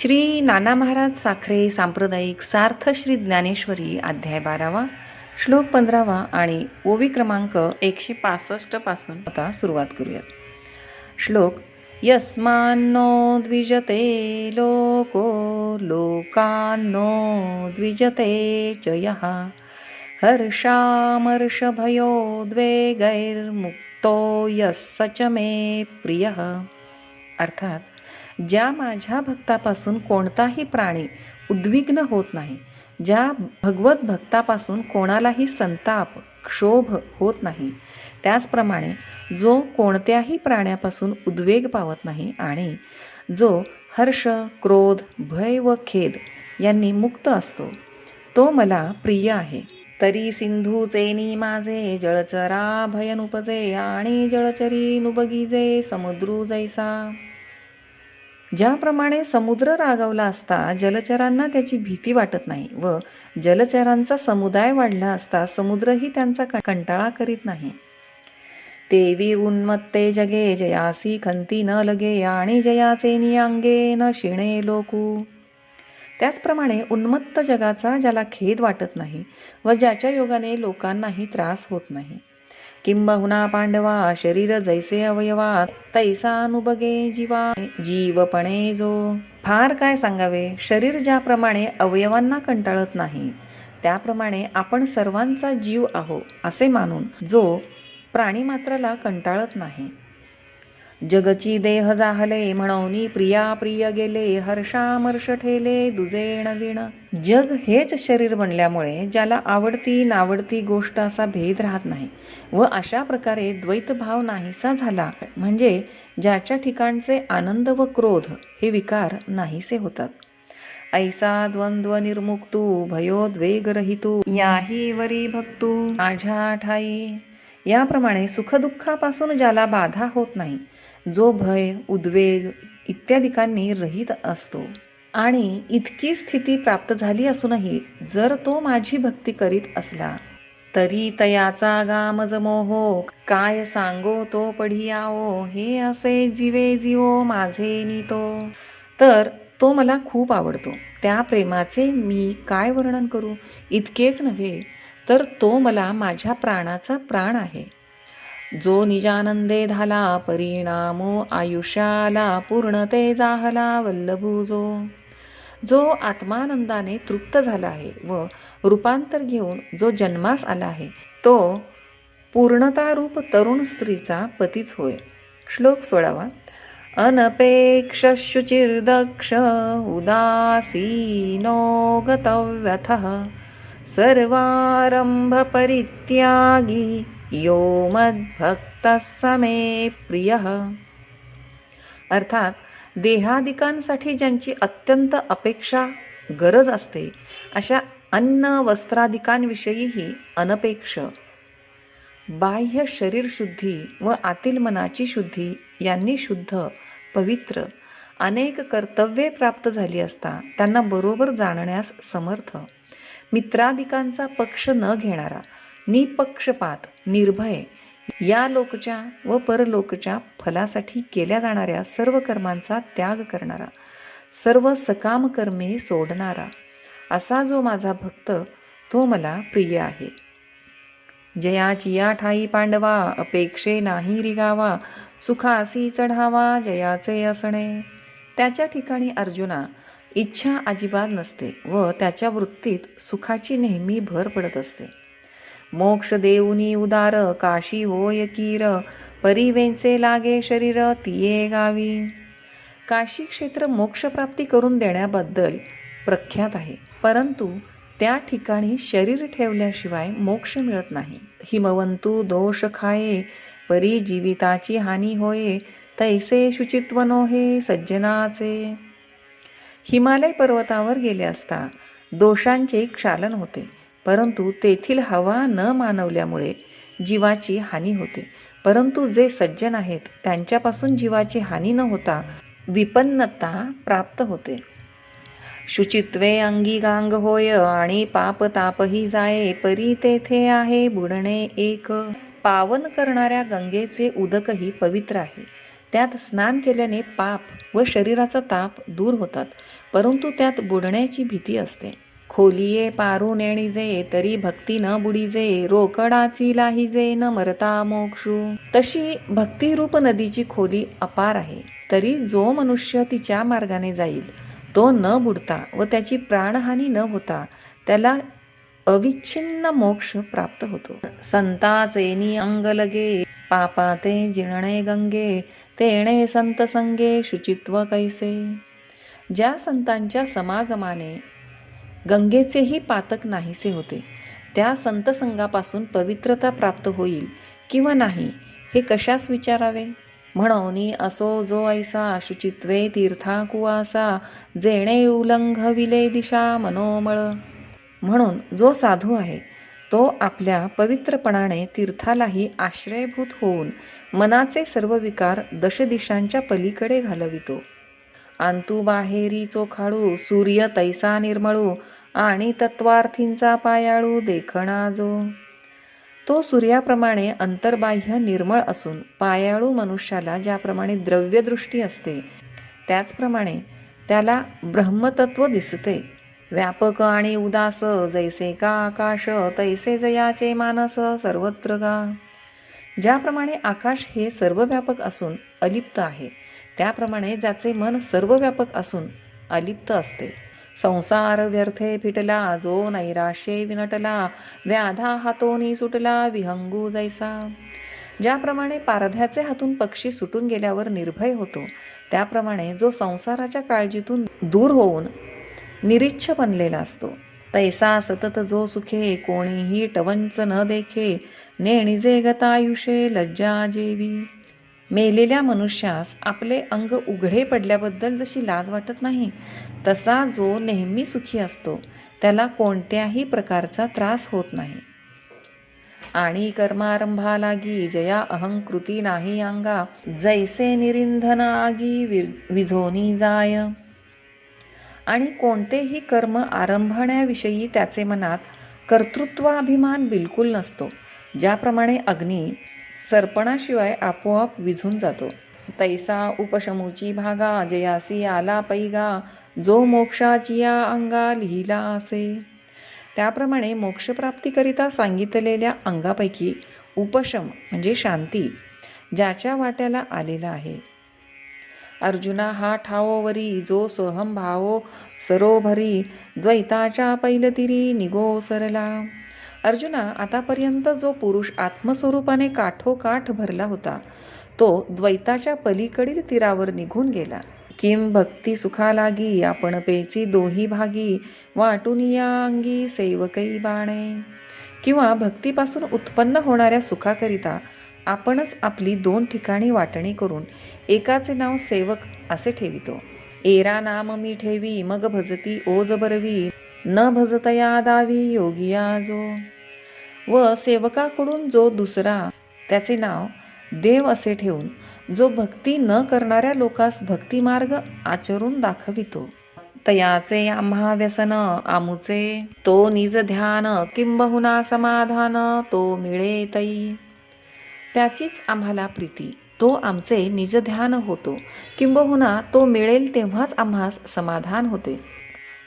श्री नाना महाराज साखरे सांप्रदायिक सार्थ श्री ज्ञानेश्वरी अध्याय बारावा श्लोक पंधरावा आणि ओवी क्रमांक एकशे पासष्टपासून आता सुरुवात करूयात. श्लोक यस्मान्नो द्विजते लोको लोकान्नो द्विजते च यः। हर्षामर्षभयोद्वेगैर्मुक्तो यः स च मे प्रियः। अर्थात ज्या माझ्या भक्तापासून कोणताही प्राणी उद्विग्न होत नाही ज्या भगवत भक्तापासून कोणालाही संताप क्षोभ होत नाही त्याचप्रमाणे जो कोणत्याही प्राण्यापासून उद्वेग पावत नाही आणि जो हर्ष क्रोध भय व खेद यांनी मुक्त असतो तो मला प्रिय आहे. तरी सिंधूचे माझे जळचरा भयनुपजे आणि जळचरी नुबगीजे समुद्रू जैसा. ज्याप्रमाणे समुद्र रागवला असता जलचरांना त्याची भीती वाटत नाही व जलचरांचा समुदाय वाढला असता समुद्रही त्यांचा कंटाळा करीत नाही. देवी उन्मत्ते जगे जयासी खंती न लगे आणि जयाचे नियांगे न शिणे लोकू. त्याचप्रमाणे उन्मत्त जगाचा ज्याला खेद वाटत नाही व ज्याच्या योगाने लोकांनाही त्रास होत नाही. किंबहुना पांडवा शरीर जैसे अवयवा तैसा अनुभगे जीवा जीवपणे जो. फार काय सांगावे शरीर ज्याप्रमाणे अवयवांना कंटाळत नाही त्याप्रमाणे आपण सर्वांचा जीव आहो असे मानून जो प्राणीमात्राला कंटाळत नाही. जगची देह जाहले म्हणून प्रिया प्रिय गेले हर्षामर्ष ठेले दुजे नवीण जग हेच शरीर बनल्यामुळे ज्याला आवडती नावडती गोष्ट असा भेद राहत नाही. व अशा प्रकारे द्वैतभाव नाहीसा झाला म्हणजे ज्याच्या ठिकाणचे आनंद व क्रोध हे विकार नाहीसे होतात. ऐसा द्वंद्व निर्मुक्तू भयोद्वेगरहितू याही वरी भक्तू माझ्या ठाई. याप्रमाणे सुखदुःखापासून ज्याला बाधा होत नाही जो भय उद्वेग इत्यादिकांनी रहित असतो. आणि इतकी स्थिती प्राप्त झाली असूनही जर तो माझी भक्ती करीत असला तरी तयाचा गामज मोहो काय सांगो तो पढियाओ हे असे जीवे जीवो माझे नीतो. तर तो मला खूप आवडतो. त्या प्रेमाचे मी काय वर्णन करू? इतकेच नव्हे तर तो मला माझ्या प्राणाचा प्राण आहे. जो निजानंदे झाला परिणामो आयुष्याला पूर्णते जाहला वल्लभू जो. जो आत्मानंदाने तृप्त झाला आहे व रूपांतर घेऊन जो जन्मास आला आहे तो पूर्णतारूप तरुण स्त्रीचा पतीच होय. श्लोक सोळावा. अनपेक्ष शुचिर्दक्ष उदासीनो गतव्यथः सर्वारंभ परित्यागी यो मद्भक्तः स मे प्रिय. अर्थात देहादिकांसाठी ज्यांची अत्यंत अपेक्षा गरज असते अशा अन्न वस्त्रादिकांविषयीही अनपेक्ष. बाह्य शरीर शुद्धी व आतील मनाची शुद्धी यांनी शुद्ध पवित्र अनेक कर्तव्ये प्राप्त झाली असता त्यांना बरोबर जाणण्यास समर्थ. मित्रादिकांचा पक्ष न घेणारा निपक्षपात निर्भय या लोकच्या व परलोकच्या फलासाठी केल्या जाणाऱ्या सर्व कर्मांचा त्याग करणारा सर्व सकाम कर्मे सोडणारा असा जो माझा भक्त तो मला प्रिय आहे. जयाची या ठाई पांडवा अपेक्षे नाही रिगावा सुखासी चढावा जयाचे असणे. त्याच्या ठिकाणी अर्जुना इच्छा अजिबात नसते व त्याच्या वृत्तीत सुखाची नेहमी भर पडत असते. मोक्ष देऊनी उदार काशी होय कीर परिवेंचे लागे शरीर तिये गावी काशी क्षेत्र मोक्षप्राप्ती करून देण्याबद्दल प्रख्यात आहे परंतु त्या ठिकाणी शरीर ठेवल्याशिवाय मोक्ष मिळत नाही हिमवंतू दोष खाये परी जीविताची हानी होये तैसे शुचित्व नोहे सज्जनाचे हिमालय पर्वतावर गेले असता दोषांचे क्षालन होते परंतु तेथील हवा न मानवल्यामुळे जीवाची हानी होते. परंतु जे सज्जन आहेत त्यांच्यापासून जीवाची हानी न होता विपन्नता प्राप्त होते. शुचित्वे अंगी गांग होय आणि पाप तापही जाये परी तेथे आहे बुडणे एक. पावन करणाऱ्या गंगेचे उदकही पवित्र आहे. त्यात स्नान केल्याने पाप व शरीराचा ताप दूर होतात परंतु त्यात बुडण्याची भीती असते. खोलिये पारू नेणीजे तरी भक्ती न बुडीजे रोकडाची लाहिजे न मरता मोक्षू. तशी भक्तिरूप नदीची खोली अपार आहे तरी जो मनुष्य तिच्या मार्गाने जाईल तो न बुडता व त्याची प्राणहानी न होता त्याला अविच्छिन्न मोक्ष प्राप्त होतो. संताचेनी अंग लगे पापाते जिणणे गंगे तेणे संत संगे शुचित्व कैसे? ज्या संतांच्या समागमाने गंगेचेही पातक नाहीसे होते. त्या संतसंगापासून पवित्रता प्राप्त होईल किंवा नाही हे कशास विचारावे? म्हणून असो जो ऐसा शुचित्वे तीर्था कुवासा जेणे उल्लंघविले दिशा मनोमळ. म्हणून जो साधू आहे तो आपल्या पवित्रपणाने तीर्थालाही आश्रयभूत होऊन मनाचे सर्व विकार दशदिशांच्या पलीकडे घालवितो. आंतू बाहेरी चोखाळू सूर्य तैसा निर्मळू आणि तत्वार्थींचा पायाळू देखणा जो. तो सूर्याप्रमाणे अंतर्बाह्य निर्मळ असून पायाळू मनुष्याला ज्याप्रमाणे द्रव्यदृष्टी असते त्याचप्रमाणे त्याला ब्रह्मतत्व दिसते. व्यापक आणि उदास जैसे का आकाश तैसे जयाचे मानस सर्वत्र गा. ज्याप्रमाणे आकाश हे सर्वव्यापक असून अलिप्त आहे त्याप्रमाणे ज्याचे मन सर्वव्यापक असून अलिप्त असते. संसार व्यर्थे फिटला जो नैराशे विनटला व्याधा हातोनी सुटला विहंगू जैसा. ज्याप्रमाणे पारध्याचे हातून पक्षी सुटून गेल्यावर निर्भय होतो त्याप्रमाणे जो संसाराच्या काळजीतून दूर होऊन निरीच्छ बनलेला असतो तैसा सतत जो सुखे कोणीही टवंच न देखे नेणिजे गतायुषे लज्जा जेवी. मेलेल्या मनुष्यास आपले अंग उघडे पडल्याबद्दल जशी लाज वाटत नाही तसा जो नेहमी सुखी असतो त्याला कोणत्याही प्रकारचा त्रास होत नाही. आणि कर्मारंभा लागी जया अहंकृती नाही अंगा जैसे निरिंधन आगी विझोनी जाय. आणि कोणतेही कर्म आरंभण्याविषयी त्याचे मनात कर्तृत्वाभिमान बिलकुल नसतो ज्याप्रमाणे अग्नी सरपणाशिवाय आपोआप विझून जातो. तैसा उपशमूची भागा जयासी आला पैगा जो मोक्षाची या अंगा लिहिला असे. त्याप्रमाणे मोक्षप्राप्तीकरिता सांगितलेल्या अंगापैकी उपशम म्हणजे शांती ज्याच्या वाट्याला आलेला आहे. अर्जुना हा ठावोवरी जो सोहम भावो सरोभरी द्वैताच्या पैलतिरी निगो सरला. अर्जुना आतापर्यंत जो पुरुष आत्मस्वरूपाने काठोकाठ भरला होता तो द्वैताच्या पलीकडील तीरावर निघून गेला. किम भक्ती सुखा लागी आपण पेची दोही भागी वाटून या अंगी सेवकई बाणे. किंवा भक्तीपासून उत्पन्न होणाऱ्या सुखाकरिता आपणच आपली दोन ठिकाणी वाटणी करून एकाचे नाव सेवक असे ठेवितो. एरा नाम मी ठेवी मग भजती ओज बरवी न भजतया दावी योगिया जो. व सेवकाकडून जो दुसरा त्याचे नाव देव असे ठेवून जो भक्ती न करणाऱ्या लोकास भक्तिमार्ग आचरून दाखवितो. तयाचे आम्हा व्यसन आमुचे तो निज ध्यान किंबहुना समाधान तो मिळे तई. त्याचीच आम्हाला प्रीती तो आमचे निज ध्यान होतो. किंबहुना तो मिळेल तेव्हाच आम्हास समाधान होते.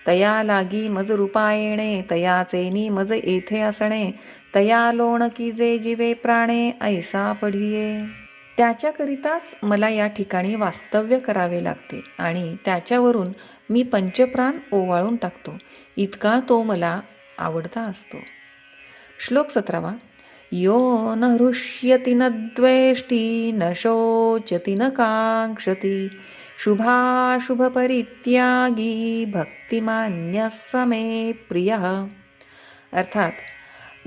तया लागी मज रूपा येणे तयाचे मज येथे असणे तया लोण की जे जीवे प्राणे ऐसा पढिये. त्याच्याकरिताच मला या ठिकाणी वास्तव्य करावे लागते आणि त्याच्यावरून मी पंचप्राण ओवाळून टाकतो. इतका तो मला आवडता असतो. श्लोक सतरावा. यो न हृष्यति न द्वेष्टी न शोचति न काङ्क्षति. शुभाशुभपरित्यागी भक्तिमान्य समे प्रिय. अर्थात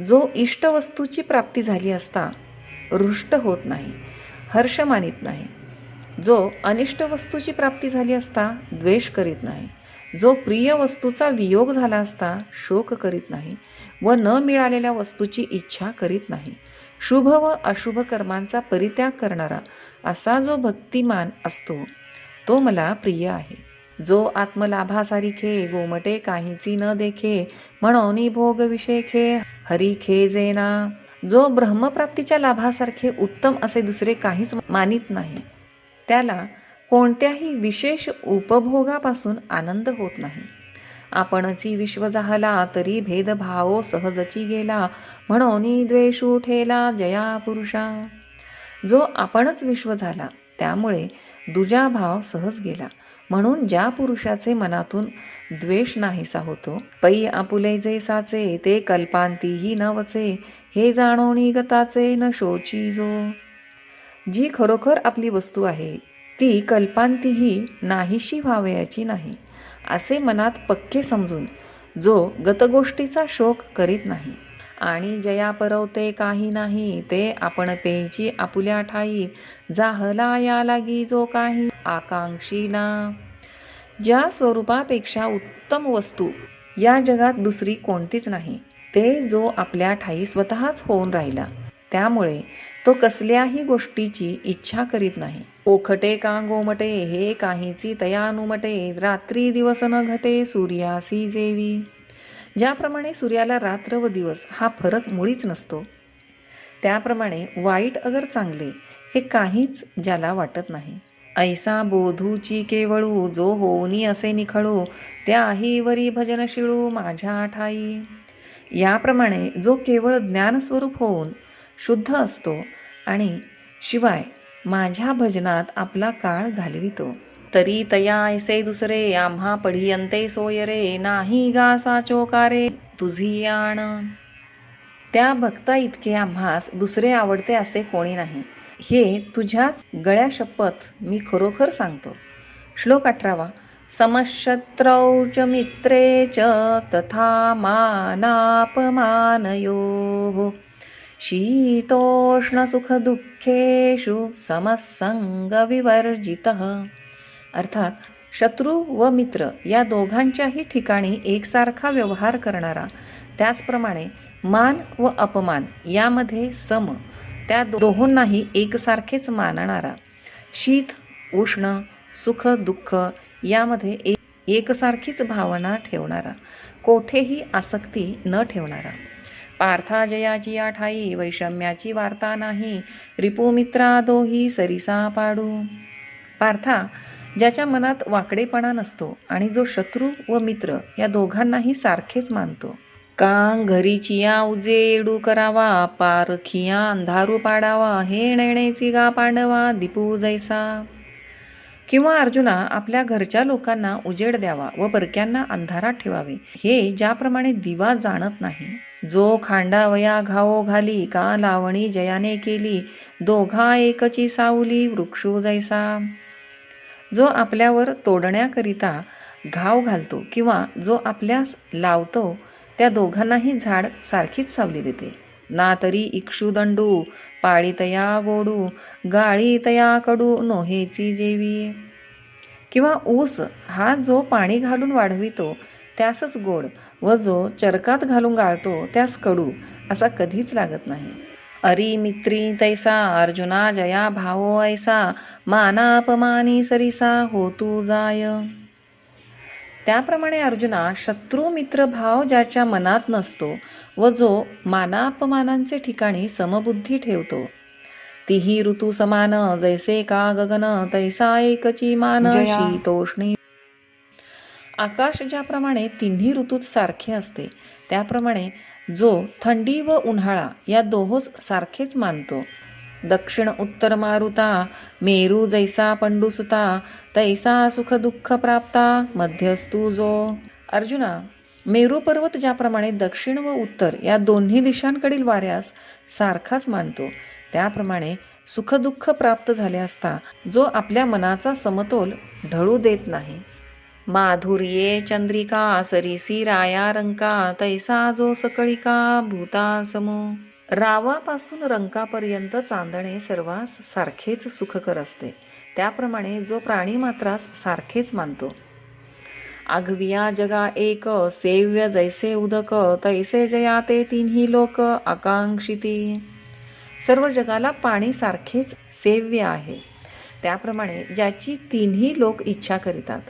जो इष्टवस्तूची प्राप्ती झाली असता रुष्ट होत नाही हर्ष मानित नाही. जो अनिष्ट वस्तूची प्राप्ती झाली असता द्वेष करीत नाही. जो प्रिय वस्तूचा वियोग झाला असता शोक करीत नाही व न मिळालेल्या वस्तूची इच्छा करीत नाही. शुभ व अशुभ कर्मांचा परित्याग करणारा असा जो भक्तिमान असतो तो मला प्रिय आहे. जो आत्मलाभासारिखे गोमटे काहीची न देखे म्हणून भोग विषय खे हरी खे जेना जो ब्रह्मप्राप्तीच्या लाभासारखे उत्तम असे दुसरे काहीच मानित नाही त्याला कोणत्याही विशेष उपभोगापासून आनंद होत नाही. आपणची विश्व झाला तरी भेदभाव सहजची गेला म्हणून द्वेषू ठेला जया पुरुषा. जो आपणच विश्व झाला त्यामुळे दुजा भाव सहज गेला. म्हणून ज्या पुरुषाचे मनातून द्वेष नाहीसा होतो पै आपुले जैसाचे ते कल्पांतीही नवचे हे जाणोनी गताचे न शोची जो. जी खरोखर आपली वस्तू आहे ती कल्पांतीही नाहीशी व्हावयाची नाही असे मनात पक्के समजून जो गतगोष्टीचा शोक करीत नाही. आणि जया परवते काही नाही ते आपण पेची आपुल्या ठाई. जाहला या लागी जो काही आकांक्षी ना. ज्या स्वरूपापेक्षा उत्तम वस्तू या जगात दुसरी कोणतीच नाही. ते जो आपल्या ठाई स्वतःच होऊन राहिला त्यामुळे तो कसल्याही गोष्टीची इच्छा करीत नाही. ओखटे का गोमटे हे काहीची तयानुमटे. रात्री दिवस न घटे सूर्यासी जेवी. ज्याप्रमाणे सूर्याला रात्र व दिवस हा फरक मुळीच नसतो त्याप्रमाणे वाईट अगर चांगले हे काहीच ज्याला वाटत नाही. ऐसा बोधूची केवळू जो होऊनी असे निखळू त्याही वरी भजन शिळू माझ्या ठाई. याप्रमाणे जो केवळ ज्ञानस्वरूप होऊन शुद्ध असतो आणि शिवाय माझ्या भजनात आपला काळ घालवितो. तरी तया ऐसे दुसरे आम्हा पढियंते सोयरे नाही गा साचोकारे तुझी आण. त्या भक्ता इतके आम्हास दुसरे आवडते असे कोणी नाही. हे तुझ्याच गळ्या शपथ मी खरोखर सांगतो. श्लोक अठरावा. समशत्रौ च मित्रे च तथा मानापमानयो. शीतोष्णसुखदुःखेषु समसंगविवर्जितः. अर्थात शत्रू व मित्र या दोघांच्याही ठिकाणी एकसारखा व्यवहार करणारा त्याचप्रमाणे मान व अपमान यामध्ये सम त्या दोहोंनाही एकसारखेच मानणारा शीत उष्ण सुख दुःख यामध्ये एक एकसारखीच भावना ठेवणारा कोठेही आसक्ती न ठेवणारा. पार्था जयाची आठाई वैषम्याची वार्ता नाही रिपुमित्रा दोही सरिसा पाडू. पार्था ज्याच्या मनात वाकडेपणा नसतो आणि जो शत्रू व मित्र या दोघांनाही सारखेच मानतो. का घरीचिया उजेडू करावा पारखिया अंधारू पाडावा हे नेण्याची गा पांडवा दीपू जैसा. किंवा अर्जुना आपल्या घरच्या लोकांना उजेड द्यावा व परक्यांना अंधारात ठेवावे. हे ज्याप्रमाणे दिवा जाणत नाही जो खांडावया घाओ घाली का लावणी जयाने केली दोघा एकची सावली वृक्षू जैसा. जो आपल्यावर तोडण्याकरिता घाव घालतो किंवा जो आपल्यास लावतो त्या दोघांनाही झाड सारखीच सावली देते. ना तरी इक्षुदंडू पाळीतया गोडू गाळीतया कडू नोहेची जेवी. किंवा ऊस हा जो पाणी घालून वाढवितो त्यासच गोड व जो चरकात घालून गाळतो त्यास कडू असा कधीच लागत नाही. अरी मित्री तैसा अर्जुना जया भावो ऐसा मानापमानी सरिसा होतू जाय. त्याप्रमाणे अर्जुना शत्रू मित्र भाव ज्याच्या मनात नसतो व जो मानापमानांचे ठिकाणी समबुद्धी ठेवतो. तिही ऋतू समान जैसे का गगन तैसा एकची मान शीतोष्णी आकाश ज्याप्रमाणे तिन्ही ऋतूत सारखे असते त्याप्रमाणे जो थंडी व उन्हाळा या दोहोस सारखेच मानतो. दक्षिण उत्तर मारुता मेरू जैसा पंडुसुता तैसा सुख दुःख प्राप्ता मध्यस्तू जो. अर्जुना मेरू पर्वत ज्याप्रमाणे दक्षिण व उत्तर या दोन्ही दिशांकडील वाऱ्यास सारखाच मानतो त्याप्रमाणे सुखदुःख प्राप्त झाले असता जो आपल्या मनाचा समतोल ढळू देत नाही. माधुर्ये चंद्रिका सरिसी राया रंका तैसा जो सकळिका भूतासमो. रावापासून रंकापर्यंत चांदणे सर्वांस सारखेच सुखकर असते. त्याप्रमाणे जो प्राणी मात्रास सारखेच मानतो. आघविया जगा एक सेव्य जैसे उदक तैसे जया ते तिन्ही लोक आकांक्षिती. सर्व जगाला पाणी सारखेच सेव्य आहे. त्याप्रमाणे ज्याची तिन्ही लोक इच्छा करीतात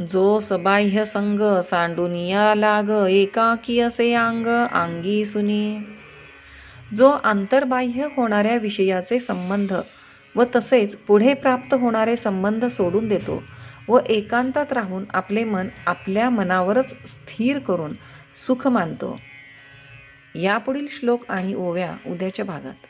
जो सबाह्य संग सांडुनिया लाग एकाकी असे अंग अंगी सुनी. जो आंतरबाह्य होणाऱ्या विषयाचे संबंध व तसेच पुढे प्राप्त होणारे संबंध सोडून देतो व एकांतात राहून आपले मन आपल्या मनावरच स्थिर करून सुख मानतो. यापुढील श्लोक आणि ओव्या उद्याच्या भागात.